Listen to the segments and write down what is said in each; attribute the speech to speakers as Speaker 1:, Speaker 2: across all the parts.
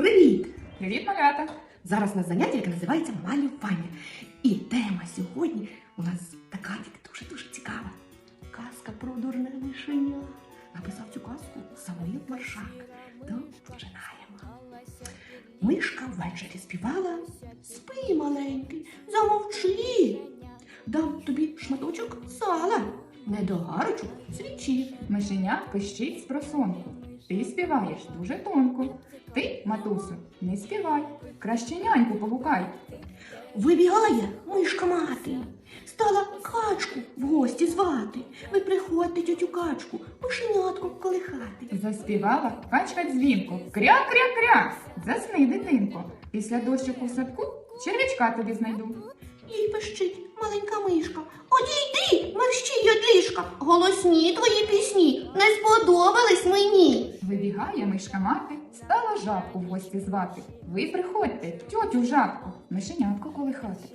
Speaker 1: Привіт!
Speaker 2: Привіт, малята!
Speaker 1: Зараз у нас заняття, яке називається малювання. І тема сьогодні у нас така дуже-дуже цікава. Казка про дурне мишеня. Написав цю казку Самуїл Маршак. То починаємо. Мишка ввечері співала. Спи, маленький, замовчи. Дам тобі шматочок сала, недогарочок свічі.
Speaker 2: Мишеня пищить з просонку. Ти співаєш дуже тонко. Ти, матусю, не співай. Краще няньку погукай.
Speaker 1: Вибігає мишка мати, стала качку в гості звати. Ви приходьте, тютю качку, мишенятку колихати.
Speaker 2: Заспівала качка дзвінко. Кря-кря-кря. Засни, дитинко. Після дощику в садку червячка тобі знайду.
Speaker 1: Їй пищить маленька мишка. Одійди, мерщій ліжка. Голосні твої пісні не сподобались мені.
Speaker 2: Вибігає мишка мати, стала жабку в гості звати. Ви приходьте, тьотю жабку, мишенятко колихати.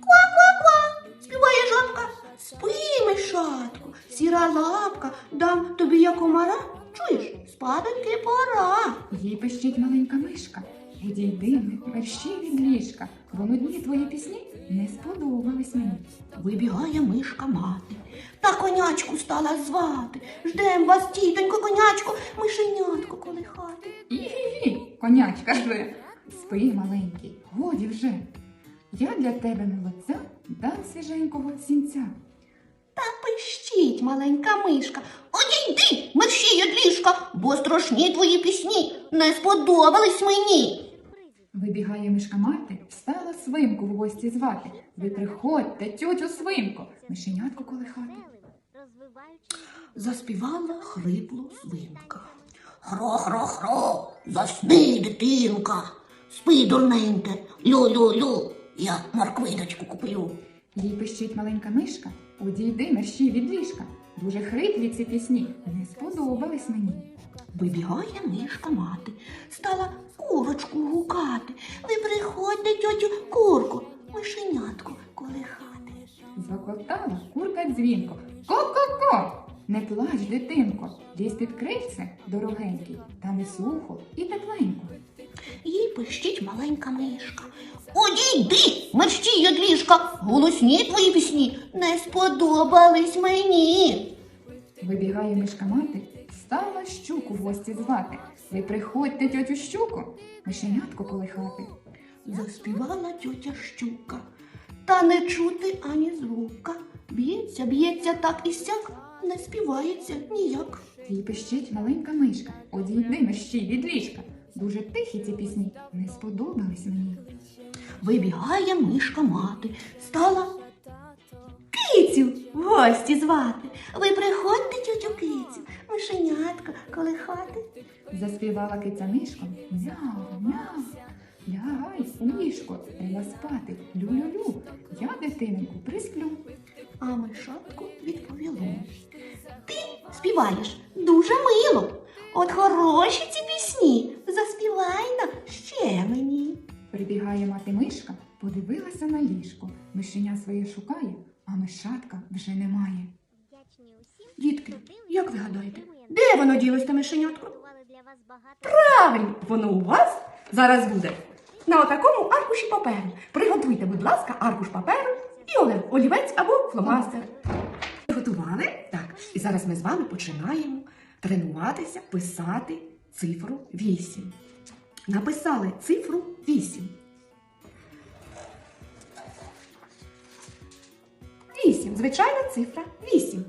Speaker 1: Ква-ква-ква, співає жабка. Спи, мишатку, сіра лапка, дам тобі я комара. Чуєш, спаденьки пора.
Speaker 2: Їй пищить маленька мишка. Одійди, мерщі від ліжка, бо нудні твої пісні не сподобались мені.
Speaker 1: Вибігає мишка мати, та конячку стала звати. Ждем вас, тітонько, конячко, мишенятко колихати.
Speaker 2: І конячка жде. Спи, маленький, годі вже. Я для тебе молодця дам свіженького сінця.
Speaker 1: Та пищить маленька мишка. Одійди, мерщій від ліжка, бо страшні твої пісні не сподобались мені.
Speaker 2: Вибігає мишка мати, стала свинку в гості звати. Ви приходьте, тьотю свинко, мишенятко колихати.
Speaker 1: Заспівала хрипло свинка. Хро-хро-хро, засни, дитинка, спи, дурненьке, лю-лю-лю, я морквиночку куплю.
Speaker 2: Їй пищить маленька мишка, одійди мерщій від ліжка. Дуже хриплі ці пісні, не сподобались мені.
Speaker 1: Вибігає мишка мати, стала курочку гукати. Ви приходьте, тьотю курку, мишенятку колихати.
Speaker 2: Закотала курка дзвінко. Ко-ко-ко! Не плач, дитинко, лізь під крильце, дорогенький, там і сухо, і тепленько.
Speaker 1: Їй пищить маленька мишка. Одійди, мерщій від ліжка, голосні твої пісні не сподобались мені.
Speaker 2: Вибігає мишка мати, стала щуку в гості звати. Ви приходьте, тьотю щуку, мишенятко колихати.
Speaker 1: Заспівала тьотя щука, та не чути ані звука. Б'ється, б'ється так і сяк, не співається ніяк.
Speaker 2: Їй пищить маленька мишка, одійди мерщій від ліжка. Дуже тихі ці пісні, не сподобались мені.
Speaker 1: Вибігає мишка мати, стала кицю в гості звати. Ви приходьте, тьотю кицю, мишенятка колихати.
Speaker 2: Заспівала киця мишком мяу, мяу. Лягай у ліжко, треба спати, лю-лю-лю. Я дитинку присплю.
Speaker 1: А мишатку відповіло. Ти співаєш дуже мило. От хороші ці пісні. Заспівай на ще мені.
Speaker 2: Прибігає мати мишка, подивилася на ліжко. Мишеня своє шукає, а мишатка вже немає.
Speaker 1: Дітки, як ви гадаєте, де воно ділось те мишенятко?
Speaker 3: Правильно.
Speaker 1: Воно у вас зараз буде. На отакому аркуші паперу. Приготуйте, будь ласка, аркуш паперу і олівець або фломастер. Приготували? Так. І зараз ми з вами починаємо тренуватися писати цифру 8. Написали цифру 8. 8. Звичайна цифра 8.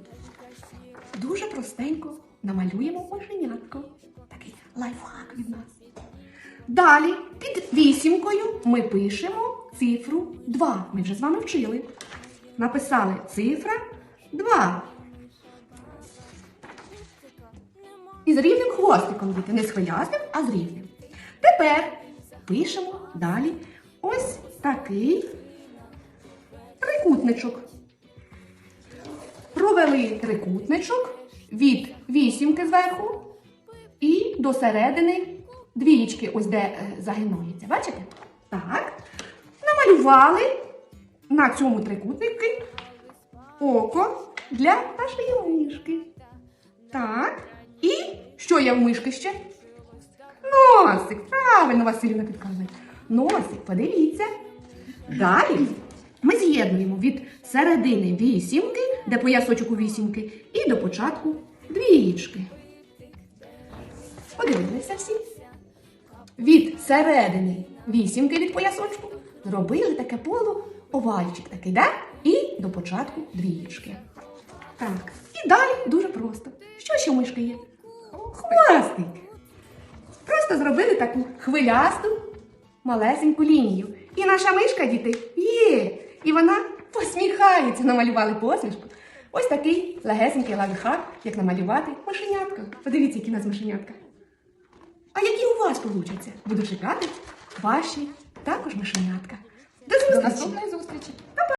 Speaker 1: Дуже простенько намалюємо мишенятко. Такий лайфхак від нас. Далі під вісімкою ми пишемо цифру 2. Ми вже з вами вчили. Написали цифра 2. І з рівним хвостиком діти. Не з хвилястим, а з рівним. Тепер пишемо далі ось такий трикутничок. Провели трикутничок від вісімки зверху і до середини двієчки, ось де е, загинується. Бачите? Так. Намалювали на цьому трикутнику око для нашої мишки. Так. І що є в мишки ще? Носик, правильно. Правильно, Василівна підказує. Носик, подивіться. Далі ми з'єднуємо від середини вісімки, де поясочок у вісімки, і до початку двієчки. Подивилися всі. Від середини вісімки від поясочку зробили таке поло, овальчик такий, да? І до початку двієчки. Так, і далі дуже просто. Що ще у мишки є? Хвостик. Просто зробили таку хвилясту малесеньку лінію. І наша мишка, діти, є. І вона посміхається, намалювали посмішку. Ось такий легесенький лайфхак, як намалювати мишенятка. Подивіться, які у нас мишенятка. А які у вас получаться? Буду чекати ваші також мишенятка. До
Speaker 2: До
Speaker 1: зустрічі!
Speaker 2: наступної зустрічі!